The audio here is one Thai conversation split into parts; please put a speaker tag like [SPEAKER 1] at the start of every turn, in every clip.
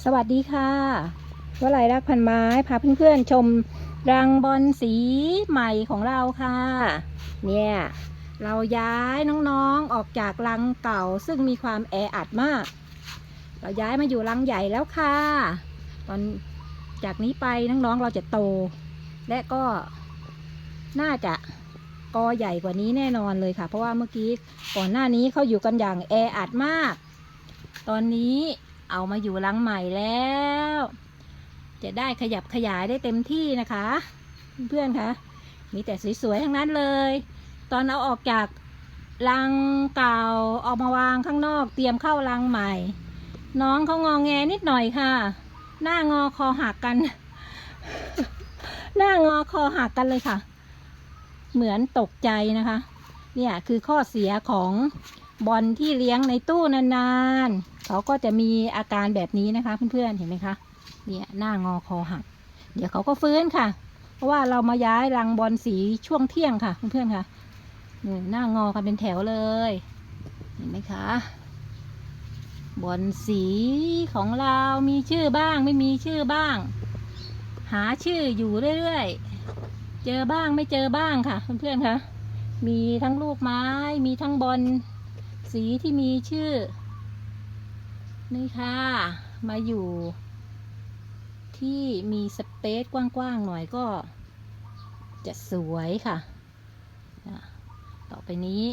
[SPEAKER 1] สวัสดีค่ะวลัยรักพันไม้พาเพื่อนๆชมรังบอลสีใหม่ของเราค่ะ เนี่ย เราย้ายน้องๆออกจากรังเก่าซึ่งมีความแออัดมาก เราย้ายมาอยู่รังใหญ่แล้วค่ะ ตอนจากนี้ไปน้องๆเราจะโต และก็น่าจะกอใหญ่กว่านี้แน่นอนเลยค่ะ เพราะว่าเมื่อกี้ก่อนหน้านี้เขาอยู่กันอย่างแออัดมาก ตอนนี้ เอามาอยู่รังใหม่แล้ว จะได้ขยับขยายได้เต็มที่นะคะ เพื่อนๆคะมีแต่สวยๆทั้งนั้นเลย ตอนเอาออกจากรังเก่าออกมาวางข้างนอก เตรียมเข้ารังใหม่ น้องเขางองแงนิดหน่อยค่ะ หน้างอคอหักกัน หน้างอคอหักกันเลยค่ะ เหมือนตกใจนะคะ เนี่ยคือข้อเสียของบอลที่เลี้ยงในตู้นานๆ เขาก็จะมีอาการแบบนี้นะคะเพื่อนๆเห็นไหมคะเนี่ยหน้างอคอหัก เดี๋ยวเขาก็ฟื้นค่ะ เพราะว่าเรามาย้ายรังบอลสีช่วงเที่ยงค่ะเพื่อนๆค่ะเนี่ยหน้างอกันเป็นแถวเลย เห็นไหมคะบอลสีของเรามีชื่อบ้างไม่มีชื่อบ้าง หาชื่ออยู่เรื่อยๆ เจอบ้างไม่เจอบ้างค่ะเพื่อนๆค่ะมีทั้งลูกไม้มีทั้งบอลสีที่มีชื่อ นี่ค่ะ มาอยู่ ที่มีสเปซกว้างๆหน่อยก็ จะสวยค่ะ ต่อไปนี้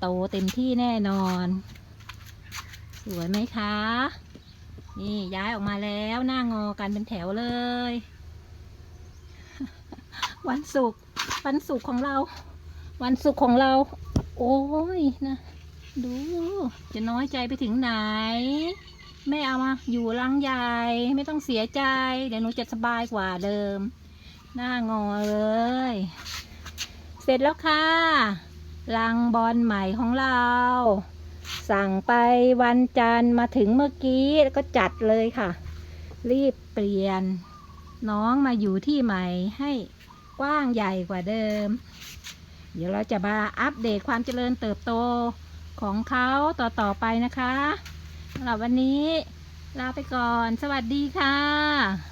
[SPEAKER 1] โตเต็มที่แน่นอน สวยไหมคะ นี่ย้ายออกมาแล้วหน้างอกันเป็นแถวเลย วันศุกร์วันศุกร์ของเรา วันศุกร์ของเรา โอ้ยนะ ดู จะน้อยใจไปถึงไหน แม่เอามาอยู่รังใหญ่ไม่ต้องเสียใจ เดี๋ยวหนูจะสบายกว่าเดิม หน้างอเลย เสร็จแล้วค่ะรังบอลใหม่ของเรา สั่งไปวันจันทร์มาถึงเมื่อกี้แล้วก็จัดเลยค่ะ รีบเปลี่ยน น้องมาอยู่ที่ใหม่ให้กว้างใหญ่กว่าเดิม เดี๋ยวเราจะมาอัปเดตความเจริญเติบโต ของเขาต่อๆไปนะคะสำหรับวันนี้ลาไปก่อน สวัสดีค่ะ